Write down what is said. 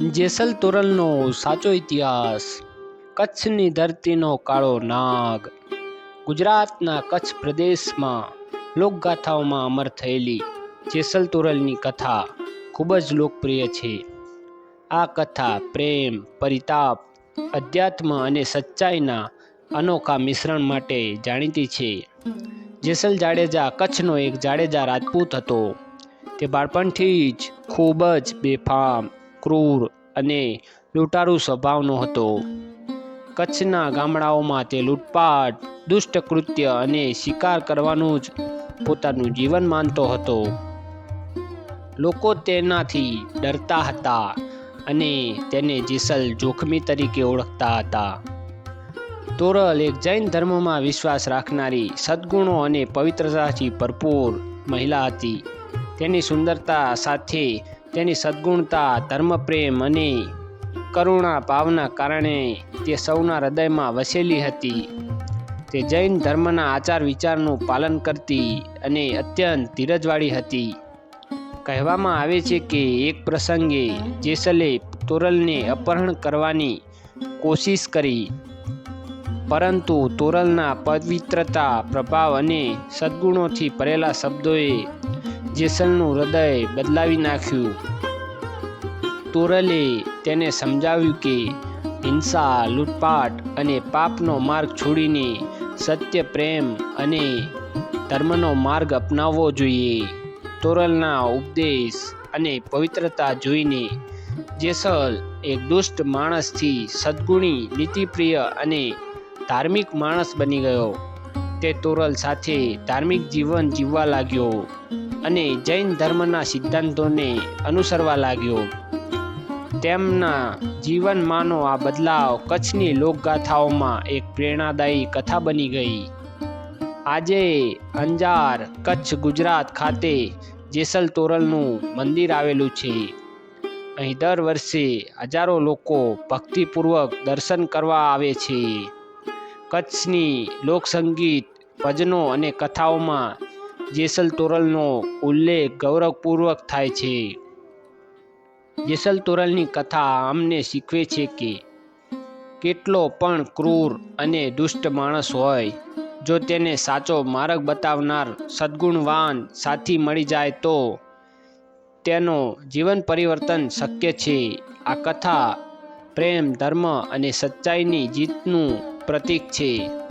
જેસલ તોરલનો સાચો ઇતિહાસ, કચ્છની ધરતીનો કાળો નાગ, ગુજરાતના કચ્છ પ્રદેશમાં લોકગાથાઓમાં અમર થયેલી જેસલ તોરલની કથા ખૂબ જ લોકપ્રિય છે. આ કથા પ્રેમ, પરિતાપ, અધ્યાત્મ અને સચ્ચાઈના અનોખા મિશ્રણ માટે જાણીતી છે. જેસલ જાડેજા કચ્છનો એક જાડેજા રાજપૂત હતો. તે બાળપણથી જ ખૂબ જ બેફામ ક્રૂર અને લૂંટારૂ સ્વભાવનો હતો. કચ્છના ગામડાઓમાં તે લૂંટપાટ, દુષ્ટ કૃત્ય અને શિકાર કરવાનું જ પોતાનું જીવન માનતો હતો. લોકો તેનાથી ડરતા હતા અને તેને જેસલ જોખમી તરીકે ઓળખતા હતા. તોરલ એક જૈન ધર્મમાં વિશ્વાસ રાખનારી સદ્ગુણો અને પવિત્રતાથી ભરપૂર મહિલા હતી. તેની સુંદરતા સાથે તેની સદ્ગુણતા, ધર્મપ્રેમ અને કરુણા ભાવના કારણે તે સૌના હૃદયમાં વસેલી હતી. તે જૈન ધર્મના આચાર વિચારનું પાલન કરતી અને અત્યંત ધીરજવાળી હતી. કહેવામાં આવે છે કે એક પ્રસંગે જેસલે તોરલને અપહરણ કરવાની કોશિશ કરી. પરંતુ તોરલના પવિત્રતા, પ્રભાવ અને સદ્ગુણોથી ભરેલા શબ્દોએ જેસલનું હૃદય બદલાવી નાખ્યું. તોરલે તેને સમજાવ્યું કે હિંસા, લૂંટપાટ અને પાપનો માર્ગ છોડીને સત્ય, પ્રેમ અને ધર્મનો માર્ગ અપનાવવો જોઈએ. તોરલના ઉપદેશ અને પવિત્રતા જોઈને જેસલ એક દુષ્ટ માણસથી સદ્ગુણી, નીતિપ્રિય અને ધાર્મિક માણસ બની ગયો. તે તોરલ સાથે ધાર્મિક જીવન જીવવા લાગ્યો અને જૈન ધર્મના સિદ્ધાંતોને અનુસરવા લાગ્યો. તેમના જીવનમાંનો આ બદલાવ કચ્છની લોકગાથાઓમાં એક પ્રેરણાદાયી કથા બની ગઈ. આજે અંજાર, કચ્છ, ગુજરાત ખાતે જેસલ તોરલનું મંદિર આવેલું છે. અહીં દર વર્ષે હજારો લોકો ભક્તિપૂર્વક દર્શન કરવા આવે છે. કચ્છની લોકસંગીત, ભજનો અને કથાઓમાં જેસલ તોરલનો ઉલ્લેખ ગૌરવપૂર્વક થાય છે. જેસલ તોરલની કથા અમને શીખવે છે કે કેટલો પણ ક્રૂર અને દુષ્ટ માણસ હોય, જો તેને સાચો માર્ગ બતાવનાર સદ્ગુણવાન સાથી મળી જાય તો તેનો જીવન પરિવર્તન શક્ય છે. આ કથા પ્રેમ, ધર્મ અને સચ્ચાઈની જીતનું પ્રતીક છે.